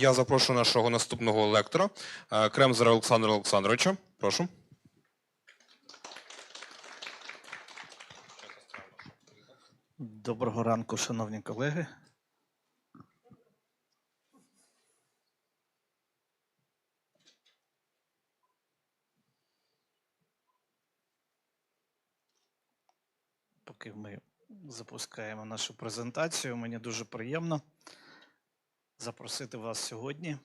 Я запрошую нашого наступного лектора е, Кремзера Олександра Олександровича. Прошу. Доброго ранку, шановні колеги. Поки ми запускаємо нашу презентацію, мені дуже приємно запросити вас сьогодні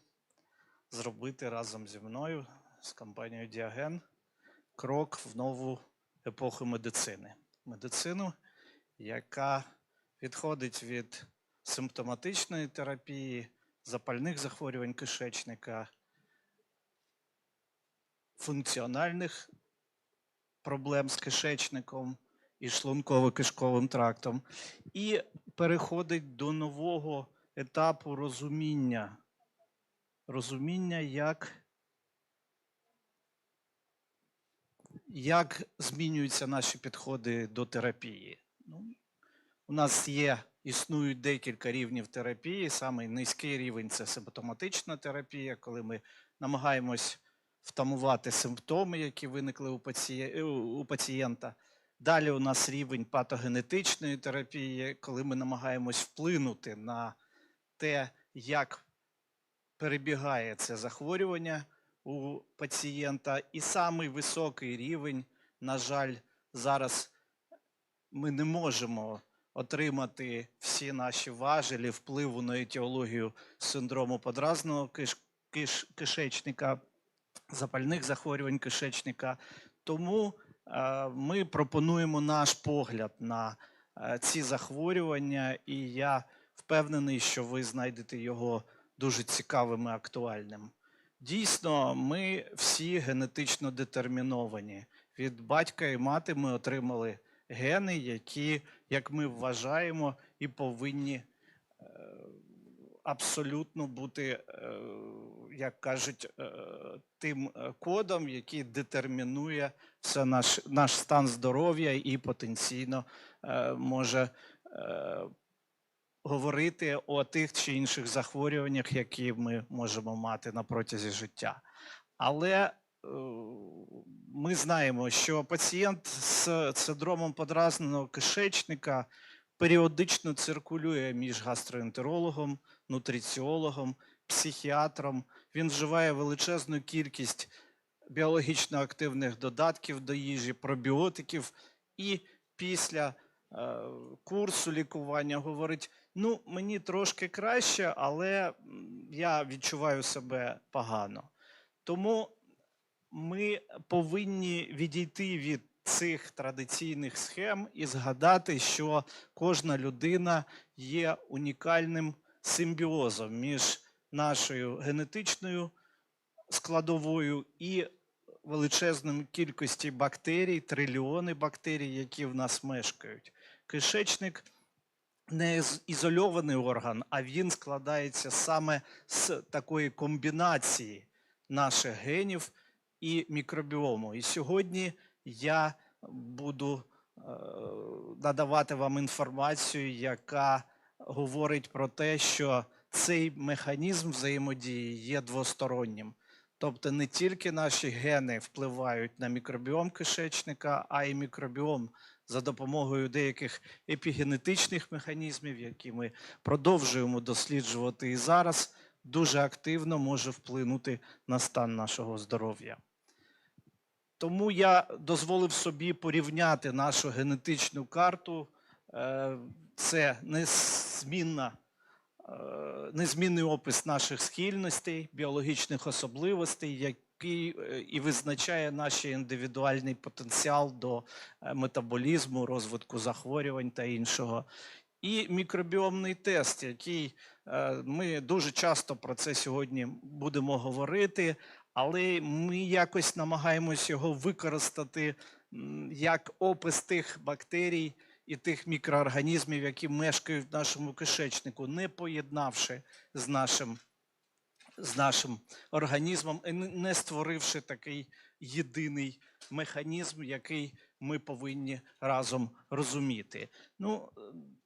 зробити разом зі мною з компанією Діаген крок в нову епоху медицини. Медицину, яка відходить від симптоматичної терапії, запальних захворювань кишечника, функціональних проблем з кишечником і шлунково-кишковим трактом, і переходить до нового етапу розуміння, розуміння, як як змінюються наші підходи до терапії. Ну, у нас є, існують декілька рівнів терапії. Самий низький рівень це симптоматична терапія, коли ми намагаємось втамувати симптоми, які виникли у, паціє- е, у пацієнта. Далі у нас рівень патогенетичної терапії, коли ми намагаємось вплинути на те, як перебігає це захворювання у пацієнта. І самий високий рівень, на жаль, зараз ми не можемо отримати всі наші важелі впливу на етіологію синдрому подразненого киш, киш, кишечника, запальних захворювань кишечника. Тому е, ми пропонуємо наш погляд на е, ці захворювання, і я впевнений, що ви знайдете його дуже цікавим і актуальним. Дійсно, ми всі генетично детерміновані. Від батька і мати ми отримали гени, які, як ми вважаємо, і повинні е, абсолютно бути, е, як кажуть, е, тим кодом, який детермінує все наш, наш стан здоров'я і потенційно може говорити о тих чи інших захворюваннях, які ми можемо мати на протязі життя. Але е, ми знаємо, що пацієнт з синдромом подразненого кишечника періодично циркулює між гастроентерологом, нутриціологом, психіатром. Він вживає величезну кількість біологічно активних додатків до їжі, пробіотиків, і після е, курсу лікування говорить: ну, мені трошки краще, але я відчуваю себе погано. Тому ми повинні відійти від цих традиційних схем і згадати, що кожна людина є унікальним симбіозом між нашою генетичною складовою і величезною кількості бактерій, трильйони бактерій, які в нас мешкають. Кишечник не ізольований орган, а він складається саме з такої комбінації наших генів і мікробіому. І сьогодні я буду е, надавати вам інформацію, яка говорить про те, що цей механізм взаємодії є двостороннім. Тобто не тільки наші гени впливають на мікробіом кишечника, а й мікробіом за допомогою деяких епігенетичних механізмів, які ми продовжуємо досліджувати і зараз, дуже активно може вплинути на стан нашого здоров'я. Тому я дозволив собі порівняти нашу генетичну карту. Е, Це незмінна, е, незмінний опис наших схильностей, біологічних особливостей, який е, і визначає наш індивідуальний потенціал до е, метаболізму, розвитку захворювань та іншого. І мікробіомний тест, який е, ми дуже часто про це сьогодні будемо говорити, але ми якось намагаємось його використати як опис тих бактерій і тих мікроорганізмів, які мешкають в нашому кишечнику, не поєднавши з нашим, з нашим організмом не- створивши такий єдиний механізм, який ми повинні разом розуміти. Ну, е,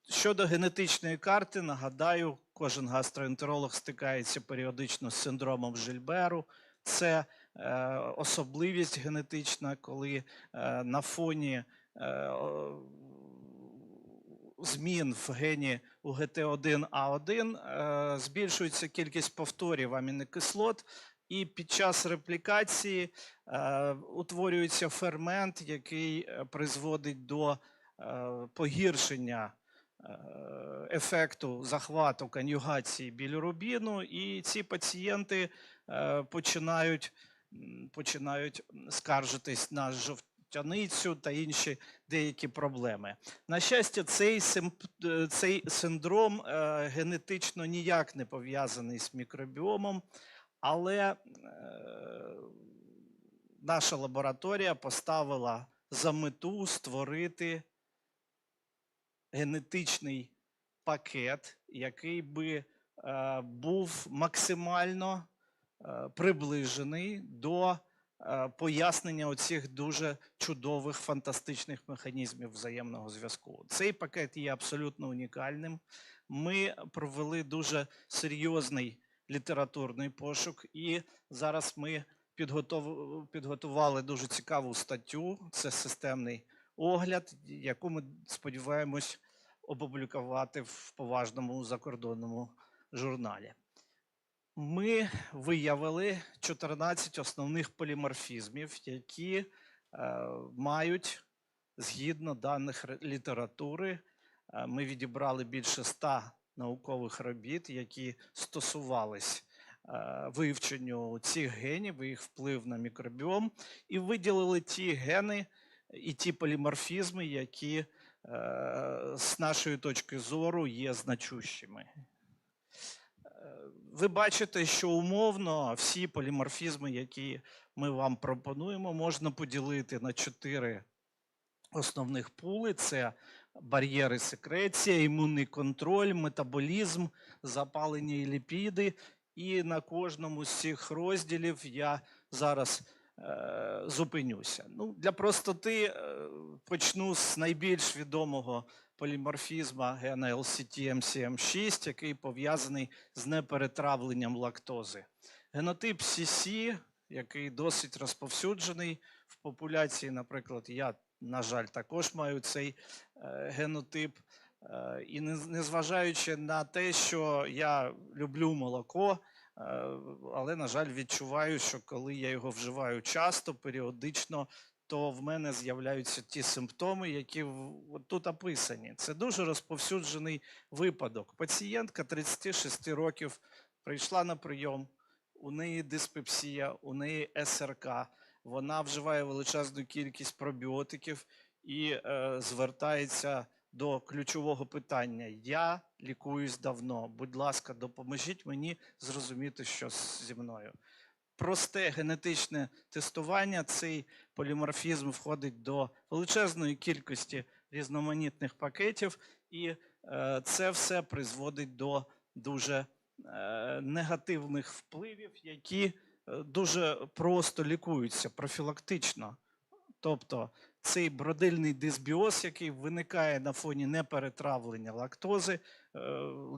щодо генетичної карти, нагадаю, кожен гастроентеролог стикається періодично з синдромом Жильберу. Це е, особливість генетична, коли е, на фоні е, змін в гені УГТ1А1 е, збільшується кількість повторів амінокислот, і під час реплікації е, утворюється фермент, який е, призводить до погіршення ефекту захвату конюгації білірубіну, і ці пацієнти починають, починають скаржитись на жовтяницю та інші деякі проблеми. На щастя, цей, е, цей синдром е, генетично ніяк не пов'язаний з мікробіомом, але е, наша лабораторія поставила за мету створити генетичний пакет, який би був максимально приближений до пояснення оцих дуже чудових фантастичних механізмів взаємного зв'язку. Цей пакет є абсолютно унікальним. Ми провели дуже серйозний літературний пошук, і зараз ми підготували дуже цікаву статтю. Це системний огляд, яку ми сподіваємось опублікувати в поважному закордонному журналі. Ми виявили 14 основних поліморфізмів, які е, мають, згідно даних літератури, е, ми відібрали більше 100 наукових робіт, які стосувались е, вивченню цих генів, їх вплив на мікробіом, і виділили ті гени і ті поліморфізми, які з нашої точки зору є значущими. Ви бачите, що умовно всі поліморфізми, які ми вам пропонуємо, можна поділити на чотири основних пули: це бар'єри секреція, імунний контроль, метаболізм, запалення і ліпіди. І на кожному з цих розділів я зараз зупинюся. Ну, для простоти е, почну з найбільш відомого поліморфізма гена LCT-MCM6, який пов'язаний з неперетравленням лактози. Генотип CC, який досить розповсюджений в популяції, наприклад, я, на жаль, також маю цей е, генотип. Е, І незважаючи на те, що я люблю молоко, е, але, на жаль, відчуваю, що коли я його вживаю часто, періодично, то в мене з'являються ті симптоми, які тут описані. Це дуже розповсюджений випадок. Пацієнтка 36 років прийшла на прийом, у неї диспепсія, у неї СРК, вона вживає величезну кількість пробіотиків і е, звертається до ключового питання: Я лікуюсь давно. Будь ласка, допоможіть мені зрозуміти, що зі мною. Просте генетичне тестування, цей поліморфізм входить до величезної кількості різноманітних пакетів, і е, це все призводить до дуже е, негативних впливів, які е, дуже просто лікуються профілактично. Тобто цей бродильний дисбіоз, який виникає на фоні неперетравлення лактози, е,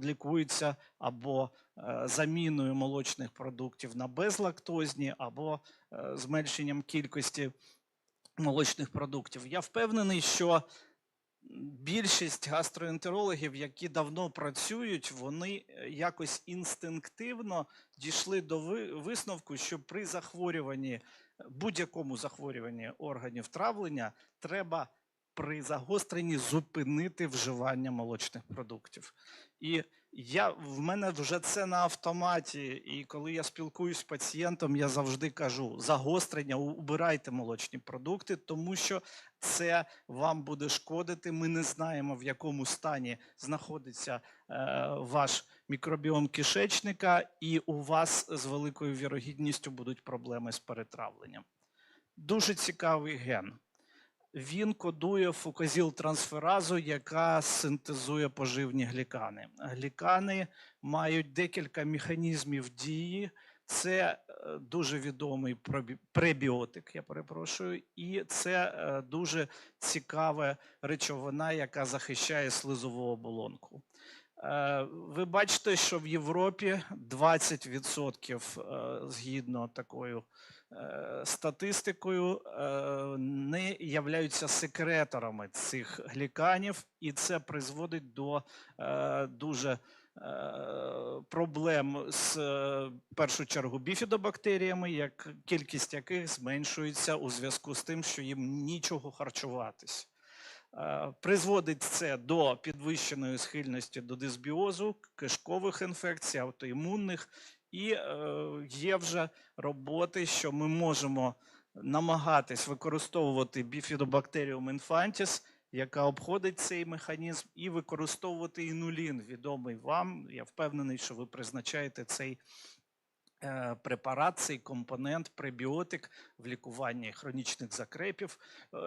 лікується або е, заміною молочних продуктів на безлактозні, або е, зменшенням кількості молочних продуктів. Я впевнений, що більшість гастроентерологів, які давно працюють, вони якось інстинктивно дійшли до висновку, що при захворюванні, будь-якому захворюванні органів травлення треба при загостренні зупинити вживання молочних продуктів. І я, в мене вже це на автоматі. І коли я спілкуюсь з пацієнтом, я завжди кажу: загострення, убирайте молочні продукти, тому що це вам буде шкодити. Ми не знаємо, в якому стані знаходиться е, ваш мікробіом кишечника, і у вас з великою вірогідністю будуть проблеми з перетравленням. Дуже цікавий ген. Він кодує фуказіл-трансферазу, яка синтезує поживні глікани. Глікани мають декілька механізмів дії. Це е, дуже відомий пребіотик, я перепрошую, і це е, дуже цікава речовина, яка захищає слизову оболонку. Е, Ви бачите, що в Європі 20% е, згідно такою е, статистикою не являються секреторами цих гліканів, і це призводить до дуже проблем з в першу чергу біфідобактеріями, як кількість яких зменшується у зв'язку з тим, що їм нічого харчуватись. Е, Призводить це до підвищеної схильності до дисбіозу, кишкових інфекцій, автоімунних, і е, є вже роботи, що ми можемо намагатись використовувати біфідобактеріум інфантіс, яка обходить цей механізм, і використовувати інулін, відомий вам. Я впевнений, що ви призначаєте цей препарат, цей компонент, пребіотик в лікуванні хронічних закрепів, е,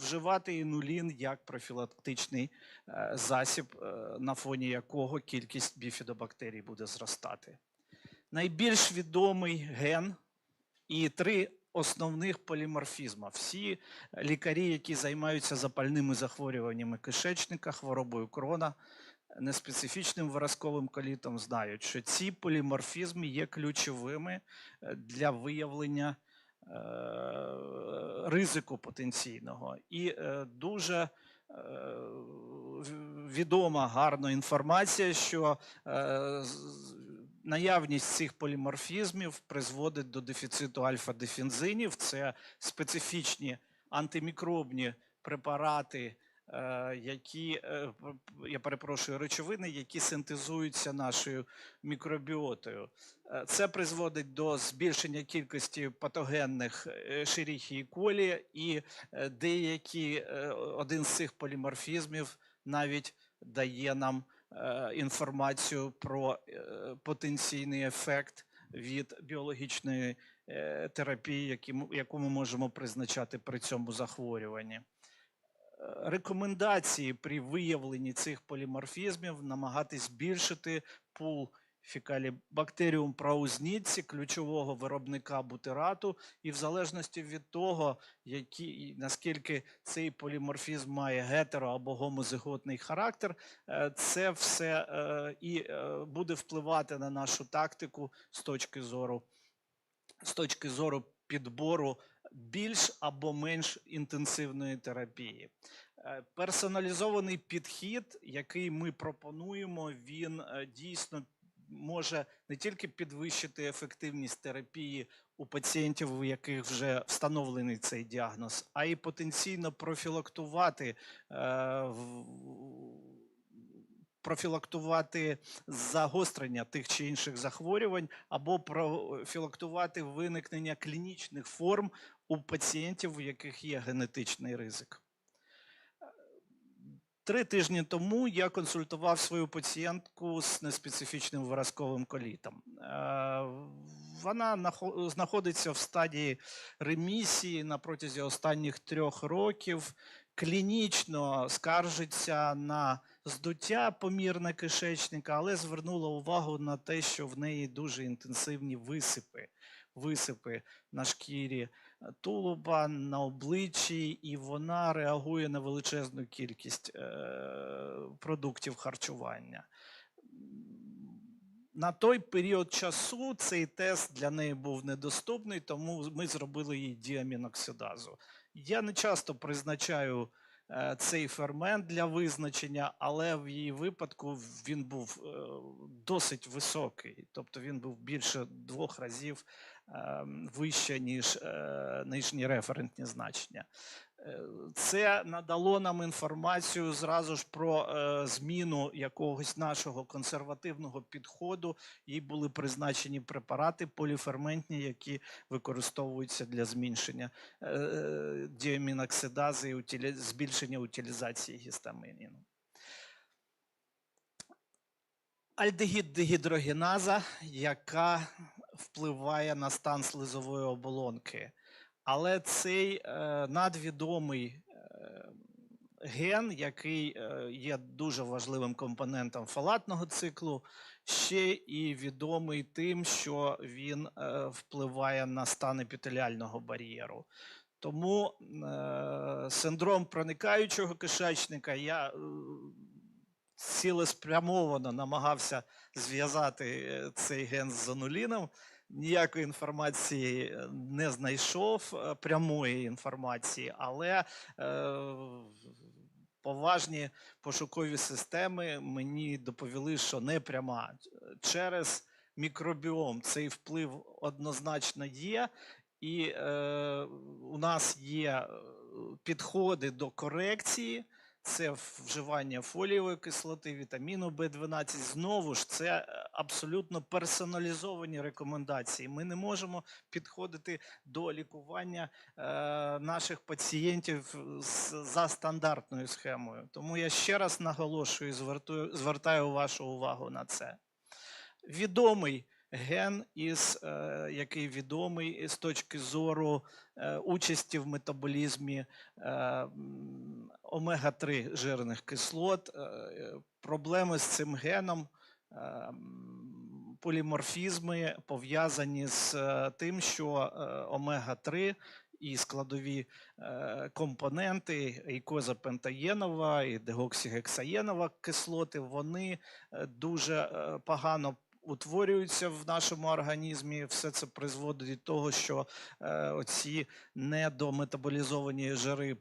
вживати інулін як профілактичний е, засіб, е, на фоні якого кількість біфідобактерій буде зростати. Найбільш відомий ген і три основних поліморфізма. Всі лікарі, які займаються запальними захворюваннями кишечника, хворобою крона, неспецифічним виразковим колітом, знають, що ці поліморфізми є ключовими е, для виявлення е, ризику потенційного. І е, дуже відома гарна інформація, що наявність цих поліморфізмів призводить до дефіциту альфа-дефінзинів. Це специфічні антимікробні препарати, які е, п- п- я перепрошую, речовини, які синтезуються нашою мікробіотою. Е, Це призводить до збільшення кількості патогенних е, і колі, і е, деякі е, один з цих поліморфізмів навіть дає нам е, інформацію про е, потенційний ефект від біологічної е, терапії, яку ми можемо призначати при цьому захворюванні. Рекомендації при виявленні цих поліморфізмів намагатись збільшити пул фікалібактеріум праузніці, ключового виробника бутирату, і в залежності від того, які, наскільки цей поліморфізм має гетеро або гомозиготний характер, е, це все е, і е, буде впливати на нашу тактику з точки зору, з точки зору підбору більш або менш інтенсивної терапії. Е, Персоналізований підхід, який ми пропонуємо, він е, дійсно може не тільки підвищити ефективність терапії у пацієнтів, у яких вже встановлений цей діагноз, а й потенційно профілактувати е, профілактувати загострення тих чи інших захворювань або профілактувати виникнення клінічних форм у пацієнтів, у яких є генетичний ризик. Три тижні тому я консультував свою пацієнтку з неспецифічним виразковим колітом. Е, Вона знаходиться в стадії ремісії на протязі останніх трьох років. Клінічно скаржиться на здуття помірне кишечника, але звернула увагу на те, що в неї дуже інтенсивні висипи, висипи на шкірі тулуба, на обличчі, і вона реагує на величезну кількість е, продуктів харчування. На той період часу цей тест для неї був недоступний, тому ми зробили їй діаміноксидазу. Я не часто призначаю е, цей фермент для визначення, але в її випадку він був е, досить високий, тобто він був більше двох разів вище, ніж е, нижні референтні значення. Е, Це надало нам інформацію зразу ж про е, зміну якогось нашого консервативного підходу. Їй були призначені препарати поліферментні, які використовуються для зменшення діаміноксидази і збільшення утилізації гістамініну. Альдегід-дегідрогеназа, яка впливає на стан слизової оболонки. Але цей е, надвідомий е, ген, який е, є дуже важливим компонентом фалатного циклу, ще і відомий тим, що він впливає на стан епітеліального бар'єру. Тому синдром проникаючого кишечника я цілеспрямовано намагався зв'язати е, цей ген з зонуліном. Ніякої інформації е, не знайшов е, прямої інформації, але е, поважні пошукові системи мені доповіли, що не пряма. Через мікробіом цей вплив однозначно є, і е, у нас є підходи до корекції. Це вживання фолієвої кислоти, вітаміну В12. Знову ж це е, абсолютно персоналізовані рекомендації. Ми не можемо підходити до лікування е, наших пацієнтів з- за стандартною схемою. Тому я ще раз наголошую, звертую, звертаю вашу увагу на це. Відомий ген, із, е, який відомий з точки зору е, участі в метаболізмі е, омега-3 жирних кислот. Е, е, проблеми з цим геном. е, Поліморфізми пов'язані з е, тим, що е, омега-3 і складові е, компоненти і козапентаєнова, і дегоксігексаєнова кислоти, вони е, дуже е, погано утворюються в нашому організмі. Все це призводить до того, що е, оці недометаболізовані жири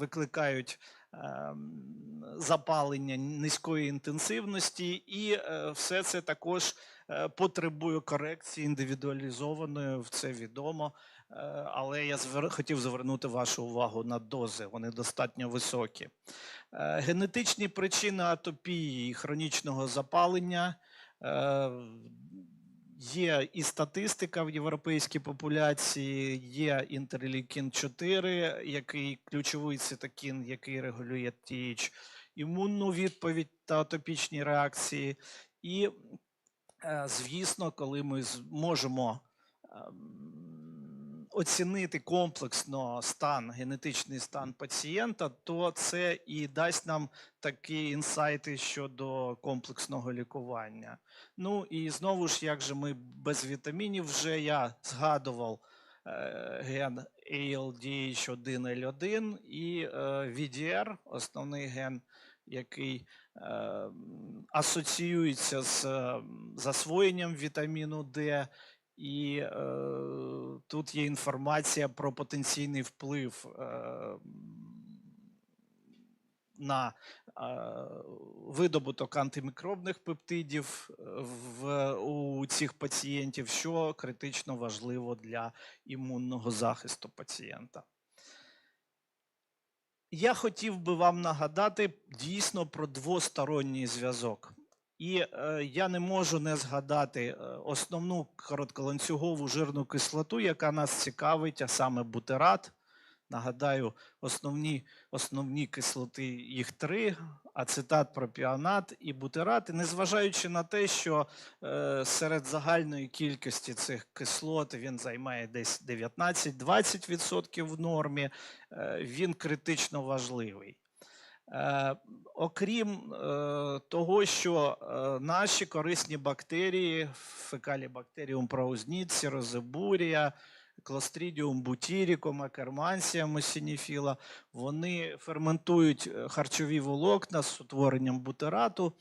викликають ем, запалення низької інтенсивності, і е, все це також е, потребує корекції індивідуалізованої, це відомо. Е, Але я хотів звернути вашу увагу на дози, вони достатньо високі. Е, Генетичні причини атопії і хронічного запалення. Е, Є і статистика в європейській популяції, є інтерлікін 4, який ключовий цитокін, який регулює TH, імунну відповідь та атопічні реакції. І, е, звісно, коли ми зможемо ем, оцінити комплексно стан, генетичний стан пацієнта, то це і дасть нам такі інсайти щодо комплексного лікування. Ну і знову ж, як же ми без вітамінів, вже я згадував е, ген ALDH1L1 і е, VDR, основний ген, який е, асоціюється з е, засвоєнням вітаміну Д. І е, тут є інформація про потенційний вплив е, на е, видобуток антимікробних пептидів е, в, у цих пацієнтів, що критично важливо для імунного захисту пацієнта. Я хотів би вам нагадати дійсно про двосторонній зв'язок. І е, я не можу не згадати е, основну коротколанцюгову жирну кислоту, яка нас цікавить, а саме бутерат. Нагадаю, основні, основні кислоти їх три: ацетат, пропіонат і бутерат. І незважаючи на те, що е, серед загальної кількості цих кислот він займає десь 19-20% в нормі, е, він критично важливий. Е, окрім е, того, що е, наші корисні бактерії, фекалібактеріум праузніці, розебурія, Clostridium бутіріком, Акермансія мосініфіла, вони ферментують харчові волокна з утворенням бутерату.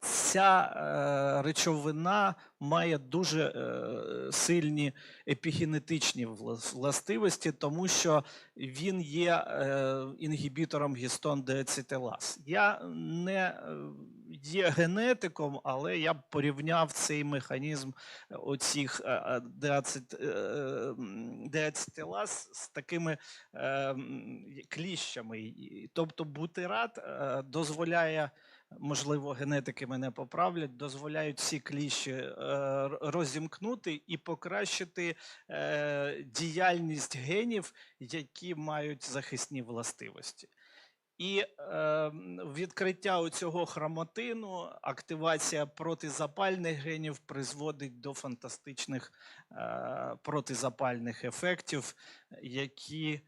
Ця е, речовина має дуже е, сильні епігенетичні влас- властивості, тому що він є е, інгібітором гістон деацетилаз. Я не є генетиком, але я б порівняв цей механізм оцих деацетилаз з такими кліщами. Тобто бутират дозволяє можливо, генетики мене поправлять, дозволяють ці кліщі е, розімкнути і покращити е, діяльність генів, які мають захисні властивості. І е, відкриття цього хромотину, активація протизапальних генів призводить до фантастичних е, протизапальних ефектів, які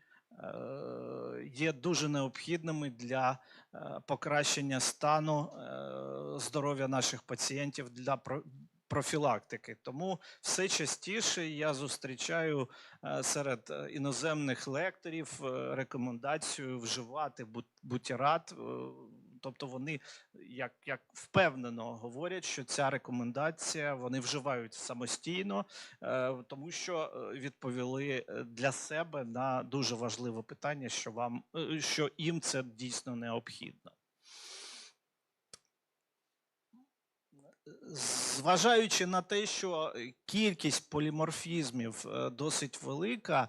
є дуже необхідними для е, покращення стану е, здоров'я наших пацієнтів для профілактики. Тому все частіше я зустрічаю е, серед е, іноземних лекторів е, рекомендацію вживати бут- бутірат. Тобто вони як, як впевнено говорять, що ця рекомендація вони вживають самостійно, е, тому що е, відповіли е, для себе на дуже важливе питання, що вам що їм це дійсно необхідно. Зважаючи на те, що кількість поліморфізмів досить велика,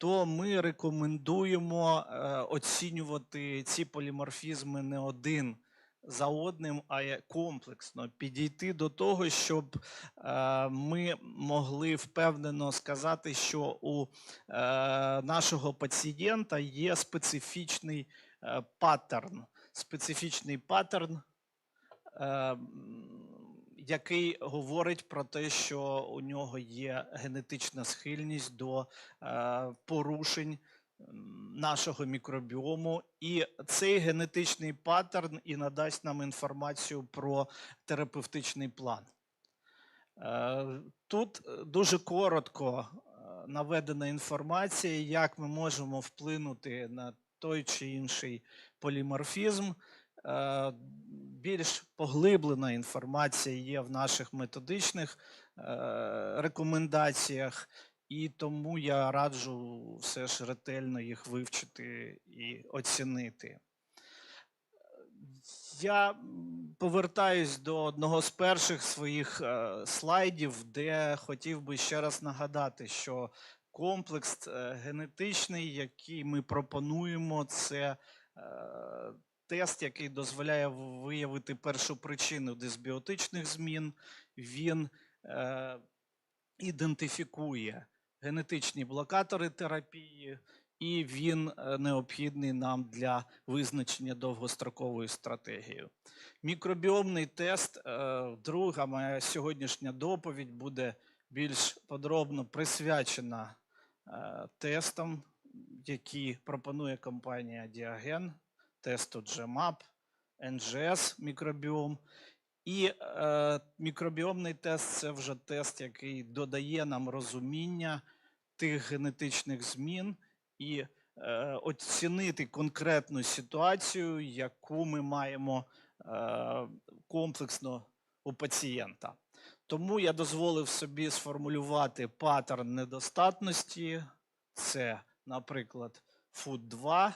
то ми рекомендуємо е, оцінювати ці поліморфізми не один за одним, а комплексно підійти до того, щоб е, ми могли впевнено сказати, що у е, нашого пацієнта є специфічний паттерн, специфічний паттерн. Який говорить про те, що у нього є генетична схильність до е, порушень нашого мікробіому, і цей генетичний паттерн і надасть нам інформацію про терапевтичний план. Е, Тут е, дуже коротко наведена інформація, як ми можемо вплинути на той чи інший поліморфізм. Е, Більш поглиблена інформація є в наших методичних е, рекомендаціях, і тому я раджу все ж ретельно їх вивчити і оцінити. Я повертаюсь до одного з перших своїх е, слайдів, де хотів би ще раз нагадати, що комплекс генетичний, який ми пропонуємо, це тест, який дозволяє виявити першу причину дисбіотичних змін. Він е, ідентифікує генетичні блокатори терапії, і він е, необхідний нам для визначення довгострокової стратегії. Мікробіомний тест, е, друга моя сьогоднішня доповідь буде більш подробно присвячена е, тестам, які пропонує компанія Діаген, тесту GMAP, NGS мікробіом. І е, мікробіомний тест це вже тест, який додає нам розуміння тих генетичних змін і е, оцінити конкретну ситуацію, яку ми маємо е, комплексно у пацієнта. Тому я дозволив собі сформулювати паттерн недостатності. Це, наприклад, FUT2,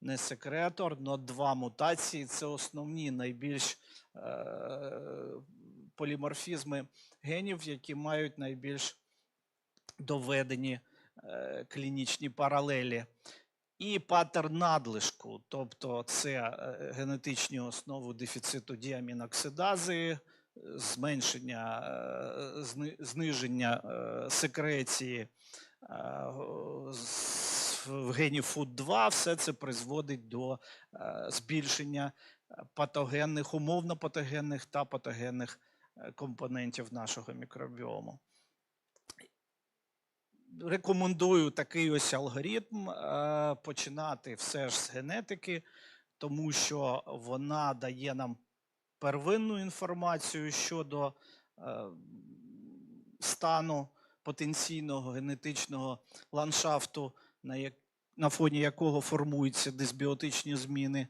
не секретор, но два мутації це основні найбільш е, поліморфізми генів, які мають найбільш доведені е, клінічні паралелі. І паттерн надлишку, тобто це е, генетичні основи дефіциту діаміноксидази, зменшення, зниження секреції в гені FUT2, все це призводить до е, збільшення е, патогенних, умовно патогенних та патогенних е, компонентів нашого мікробіому. Рекомендую такий ось алгоритм починати все ж з генетики, тому що вона дає нам первинну інформацію щодо стану потенційного генетичного ландшафту, на, як, на фоні якого формуються дисбіотичні зміни.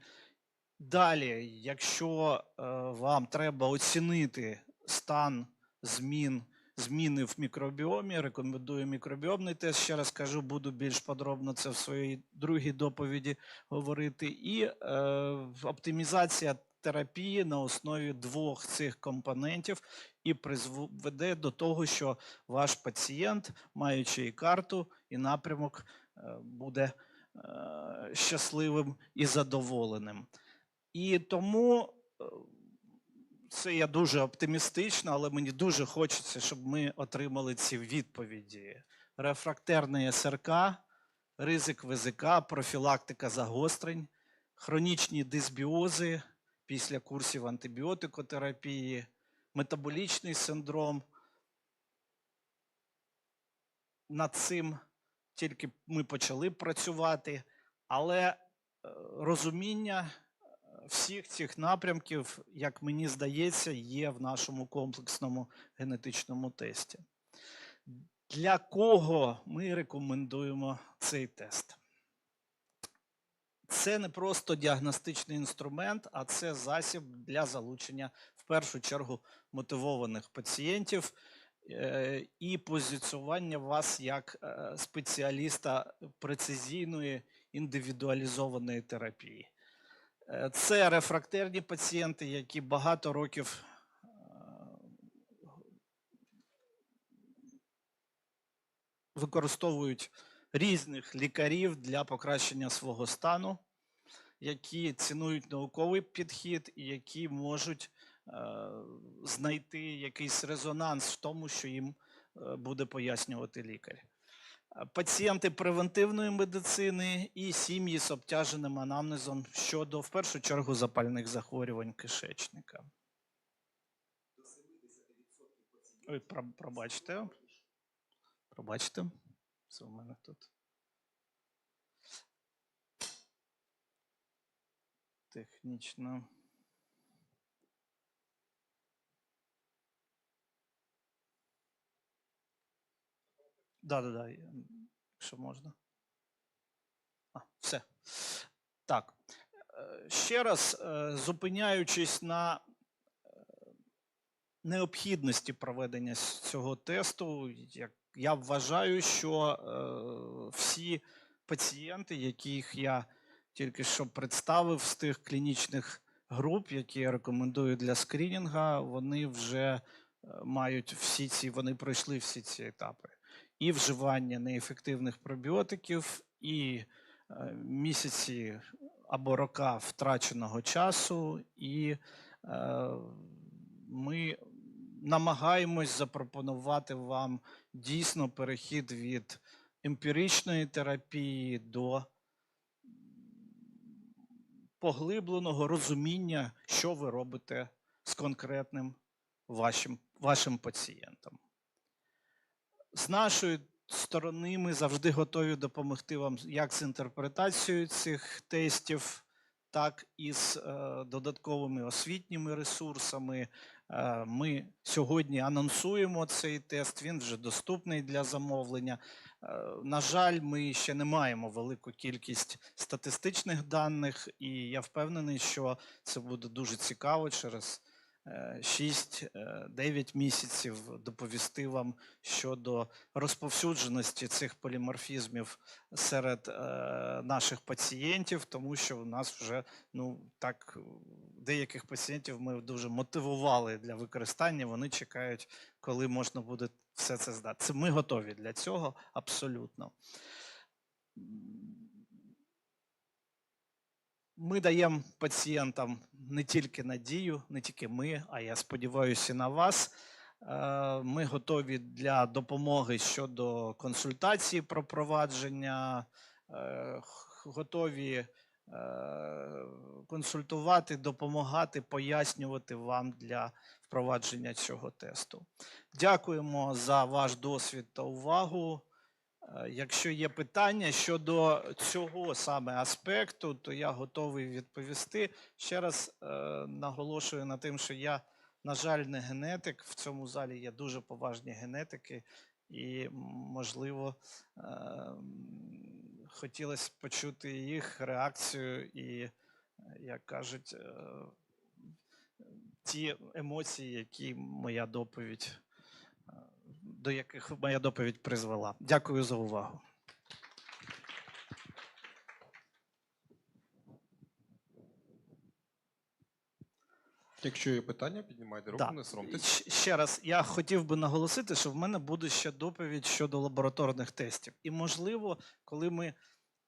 Далі, якщо е, вам треба оцінити стан змін, зміни в мікробіомі, рекомендую мікробіомний тест. Ще раз кажу, буду більш подробно це в своїй другій доповіді говорити. І е, оптимізація терапії на основі двох цих компонентів і призведе до того, що ваш пацієнт, маючи і карту, і напрямок, буде е, щасливим і задоволеним. І тому е, це я дуже оптимістично, але мені дуже хочеться, щоб ми отримали ці відповіді. Рефрактерний СРК, ризик ВЗК, профілактика загострень, хронічні дисбіози після курсів антибіотикотерапії, метаболічний синдром. Над цим тільки ми почали працювати, але е, розуміння всіх цих напрямків, як мені здається, є в нашому комплексному генетичному тесті. Для кого ми рекомендуємо цей тест? Це не просто діагностичний інструмент, а це засіб для залучення в першу чергу мотивованих пацієнтів е, і позиціювання вас як е, спеціаліста прецизійної індивідуалізованої терапії. Е, Це рефрактерні пацієнти, які багато років е, використовують різних лікарів для покращення свого стану, які цінують науковий підхід і які можуть е, знайти якийсь резонанс в тому, що їм е, буде пояснювати лікар. Е, Пацієнти превентивної медицини і сім'ї з обтяженим анамнезом щодо, в першу чергу, запальних захворювань кишечника. Ой, пробачте. Пробачте. Це у мене тут. Технічно. Да, да, да. Якщо можна. А, все. Так. Е, Ще раз, е, зупиняючись на е, необхідності проведення цього тесту, я вважаю, що всі пацієнти, яких я тільки що представив з тих клінічних груп, які я рекомендую для скринінга, вони вже мають всі ці, вони пройшли всі ці етапи. І вживання неефективних пробіотиків, і е, місяці або рока втраченого часу, і е, ми намагаємось запропонувати вам дійсно перехід від емпіричної терапії до поглибленого розуміння, що ви робите з конкретним вашим, вашим пацієнтом. З нашої сторони ми завжди готові допомогти вам як з інтерпретацією цих тестів, так і з е, додатковими освітніми ресурсами. Е, ми сьогодні анонсуємо цей тест, він вже доступний для замовлення. Е, на жаль, ми ще не маємо велику кількість статистичних даних, і я впевнений, що це буде дуже цікаво через 6-9 місяців доповісти вам щодо розповсюдженості цих поліморфізмів серед е, наших пацієнтів, тому що у нас вже ну так деяких пацієнтів ми дуже мотивували для використання. Вони чекають, коли можна буде все це здати. Ми готові для цього абсолютно. Ми даємо пацієнтам не тільки надію, не тільки ми, а я сподіваюся на вас. Е, Ми готові для допомоги щодо консультації про провадження, е, готові е, консультувати, допомагати, пояснювати вам для впровадження цього тесту. Дякуємо за ваш досвід та увагу. Е, Якщо є питання щодо цього саме аспекту, то я готовий відповісти. Ще раз е, наголошую на тим, що я, на жаль, не генетик. В цьому залі є дуже поважні генетики, і, можливо, е, хотілося б почути їх реакцію і, як кажуть, ті емоції, які моя доповідь до яких моя доповідь призвела. Дякую за увагу. Якщо є питання, піднімайте руку, Да. не соромтесь. Ще раз, я хотів би наголосити, що в мене буде ще доповідь щодо лабораторних тестів. І, можливо, коли ми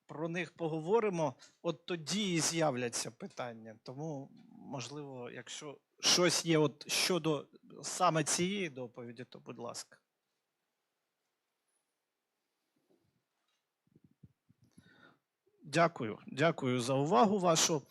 про них поговоримо, от тоді і з'являться питання. Тому, можливо, якщо щось є от щодо саме цієї доповіді, то будь ласка. Дякую, дякую за увагу вашу.